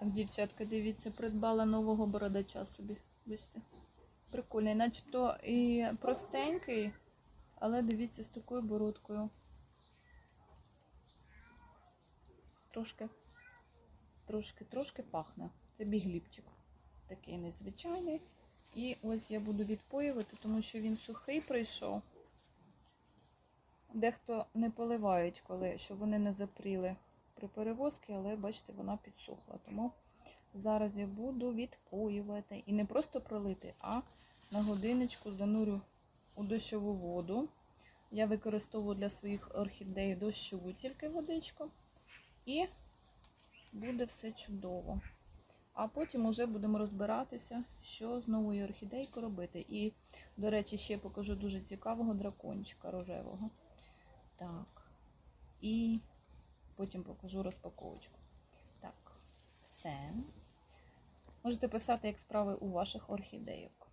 Так, дівчатка, дивіться, придбала нового бородача собі. Бачите? Прикольний, начебто і простенький, але дивіться з такою бородкою. Трошки, трошки, трошки пахне. Це бігліпчик. Такий незвичайний. І ось я буду відпоювати, тому що він сухий прийшов. Дехто не поливають, коли, щоб вони не запріли при перевозці, але бачите, вона підсохла. Тому зараз я буду відпоювати. І не просто пролити, а на годиночку занурю у дощову воду. Я використовую для своїх орхідей дощову тільки водичку. І буде все чудово. А потім уже будемо розбиратися, що з новою орхідейкою робити. І, до речі, ще покажу дуже цікавого дракончика рожевого. Так. І потім покажу розпаковочку. Так, все. Можете писати, як справи у ваших орхідейок.